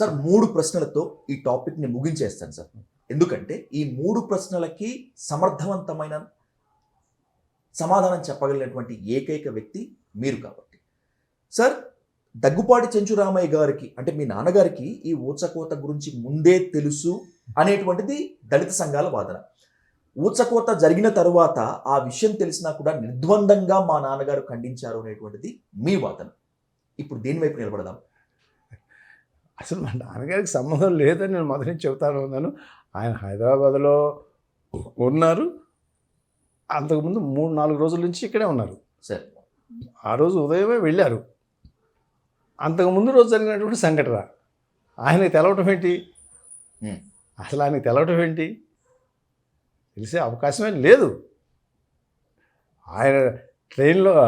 Sir మూడు ప్రశ్నలతో ఈ టాపిక్ని ముగించేస్తాను సార్. ఎందుకంటే ఈ మూడు ప్రశ్నలకి సమర్థవంతమైన సమాధానం చెప్పగలిగినటువంటి ఏకైక వ్యక్తి మీరు కాబట్టి. సార్ దగ్గుపాటి చెంచురామయ్య గారికి అంటే మీ నాన్నగారికి ఈ ఊచకోత గురించి ముందే తెలుసు అనేటువంటిది దళిత సంఘాల వాదన. ఊచకోత జరిగిన తరువాత ఆ విషయం తెలిసినా కూడా నిర్ద్వందంగా మా నాన్నగారు ఖండించారు అనేటువంటిది మీ వాదన. ఇప్పుడు దేని వైపు నిలబడదాం? అసలు మా నాన్నగారికి సంబంధం లేదని నేను మొదటి నుంచి చెబుతాను ఉన్నాను. ఆయన హైదరాబాద్లో ఉన్నారు. అంతకుముందు మూడు నాలుగు రోజుల నుంచి ఇక్కడే ఉన్నారు. సార్. ఆ రోజు ఉదయమే వెళ్ళారు. అంతకుముందు రోజు జరిగినటువంటి సంఘటన. ఆయనకి తెలవటం ఏంటి. అసలు ఆయనకి తెలవటం ఏంటి? తెలిసే అవకాశమే లేదు. ఆయన ట్రైన్లో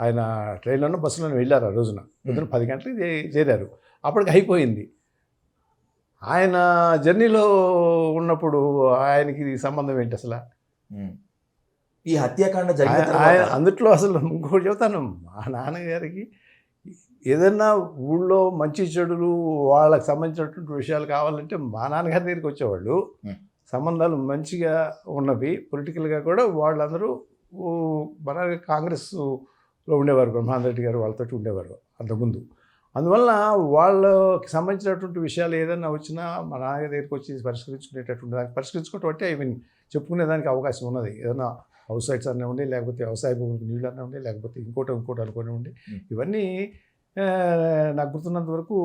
ఆయన ట్రైన్లోనూ బస్సులోనూ వెళ్ళారు ఆ రోజున. పొద్దున పది గంటలకు చేరారు. అప్పటికి అయిపోయింది. ఆయన జర్నీలో ఉన్నప్పుడు ఆయనకి సంబంధం ఏంటి అసలు. ఈ హత్యాకాండ జరిగిన ఆయన- అందుట్లో అసలు ఇంకోటి చెబుతాను. మా నాన్నగారికి ఏదన్నా ఊళ్ళో మంచి చెడులు వాళ్ళకి సంబంధించినటువంటి విషయాలు కావాలంటే మా నాన్నగారి దగ్గరికి వచ్చేవాళ్ళు. సంబంధాలు మంచిగా ఉన్నవి పొలిటికల్గా కూడా వాళ్ళందరూ మన కాంగ్రెస్లో ఉండేవారు బ్రహ్మానంద రెడ్డి గారు వాళ్ళతో ఉండేవారు అంతకుముందు. అందువల్ల వాళ్ళకి సంబంధించినటువంటి విషయాలు ఏదైనా వచ్చినా మా నాన్నగారి దగ్గరికి వచ్చి పరిష్కరించుకునేటటువంటి దానికి పరిష్కరించుకోవటం అంటే ఐ మీన్ చెప్పుకునేదానికి అవకాశం ఉన్నది. ఏదైనా హౌస్ సైట్స్ అన్నీ ఉండి లేకపోతే వ్యవసాయ భూములకు నీళ్ళు అన్నీ ఉండి లేకపోతే ఇంకోటి ఇంకోటి అనుకొని ఉండి. ఇవన్నీ నాకు గుర్తున్నంత వరకు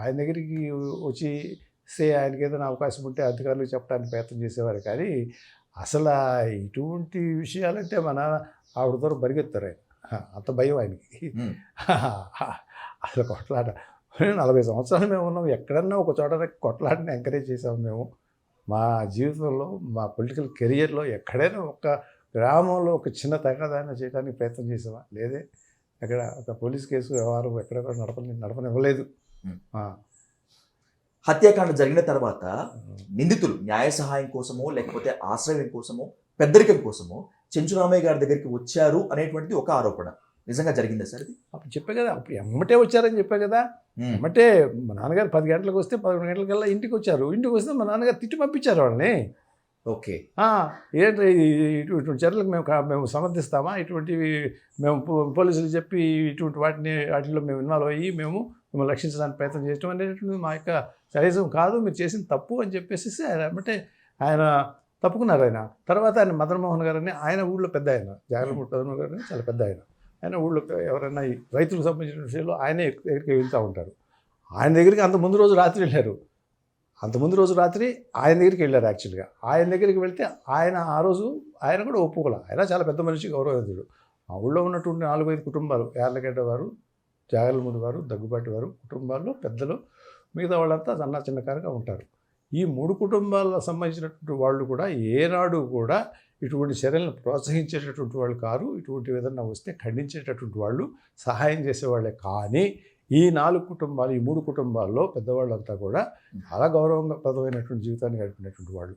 ఆయన దగ్గరికి వచ్చి సే ఆయనకి ఏదైనా అవకాశం ఉంటే అధికారులకు చెప్పడానికి ప్రయత్నం చేసేవారు. కానీ అసలు ఇటువంటి విషయాలంటే మన ఆవిడ ద్వారా పరిగెత్తారు ఆయన. అంత భయం ఆయనకి. అసలు కొట్లాట నలభై సంవత్సరాలు మేము ఉన్నాం. ఎక్కడన్నా ఒక చోట కొట్లాటని ఎంకరేజ్ చేసాము మేము. మా జీవితంలో మా పొలిటికల్ కెరియర్లో ఎక్కడైనా ఒక గ్రామంలో ఒక చిన్న తగాదాన్ని చేయడానికి ప్రయత్నం చేసామా? లేదే. అక్కడ ఒక పోలీస్ కేసు వ్యవహారం ఎక్కడ కూడా నడపని నడపనివ్వలేదు. హత్యాకాండ జరిగిన తర్వాత నిందితులు న్యాయ సహాయం కోసమో లేకపోతే ఆశ్రయం కోసమో పెద్దరికం కోసమో చెంచురామయ్య గారి దగ్గరికి వచ్చారు అనేటువంటిది ఒక ఆరోపణ. నిజంగా జరిగిందా సార్ ఇది? అప్పుడు చెప్పే కదా అప్పుడు ఎమ్మటే వచ్చారని చెప్పే కదా. ఎమ్మటే మా నాన్నగారు పది గంటలకు వస్తే పదకొండు గంటలకల్లా ఇంటికి వచ్చారు. ఇంటికి వస్తే మా నాన్నగారు తిట్టి పంపించారు వాళ్ళని. ఓకే. ఏంటి ఇటువంటి చర్యలకు మేము మేము సమర్థిస్తామా? ఇటువంటివి మేము పోలీసులు చెప్పి ఇటువంటి వాటిని వాటిలో మేము ఇన్వాల్వ్ అయ్యి మేము మిమ్మల్ని రక్షించడానికి ప్రయత్నం చేయడం అనేటువంటిది మా యొక్క సైజం కాదు. మీరు చేసిన తప్పు అని చెప్పేసి ఆయన అంటే ఆయన తప్పుకున్నారు ఆయన. తర్వాత ఆయన మదన్ మోహన్ గారు అని ఆయన ఊళ్ళో పెద్ద ఆయన. జాగరమూడి మదన్ గారు అని చాలా పెద్ద ఆయన. ఆయన ఊళ్ళో ఎవరైనా రైతులకు సంబంధించిన విషయంలో ఆయనే దగ్గరికి వెళ్తూ ఉంటారు. ఆయన దగ్గరికి అంత ముందు రోజు రాత్రి వెళ్ళారు. అంత ముందు రోజు రాత్రి ఆయన దగ్గరికి వెళ్ళారు యాక్చువల్గా ఆయన దగ్గరికి వెళ్తే ఆయన ఆ రోజు ఆయన కూడా ఒప్పుకోలే. ఆయన చాలా పెద్ద మనిషి గౌరవవంతుడు. ఆ ఊళ్ళో ఉన్నటువంటి నాలుగైదు కుటుంబాలు యార్లగడ్డ వారు జాగలమూడి వారు దగ్గుబాటి వారు కుటుంబాల్లో పెద్దలు మిగతా వాళ్ళంతా సన్న చిన్నకారుగా ఉంటారు. ఈ మూడు కుటుంబాలకు సంబంధించినటువంటి వాళ్ళు కూడా ఏనాడు కూడా ఇటువంటి చర్యలను ప్రోత్సహించేటటువంటి వాళ్ళు కారు. ఇటువంటి ఏదన్నా వస్తే ఖండించేటటువంటి వాళ్ళు సహాయం చేసేవాళ్ళే. కానీ ఈ నాలుగు కుటుంబాలు ఈ మూడు కుటుంబాల్లో పెద్దవాళ్ళంతా కూడా చాలా గౌరవప్రదమైనటువంటి జీవితాన్ని గడిపినటువంటి వాళ్ళు.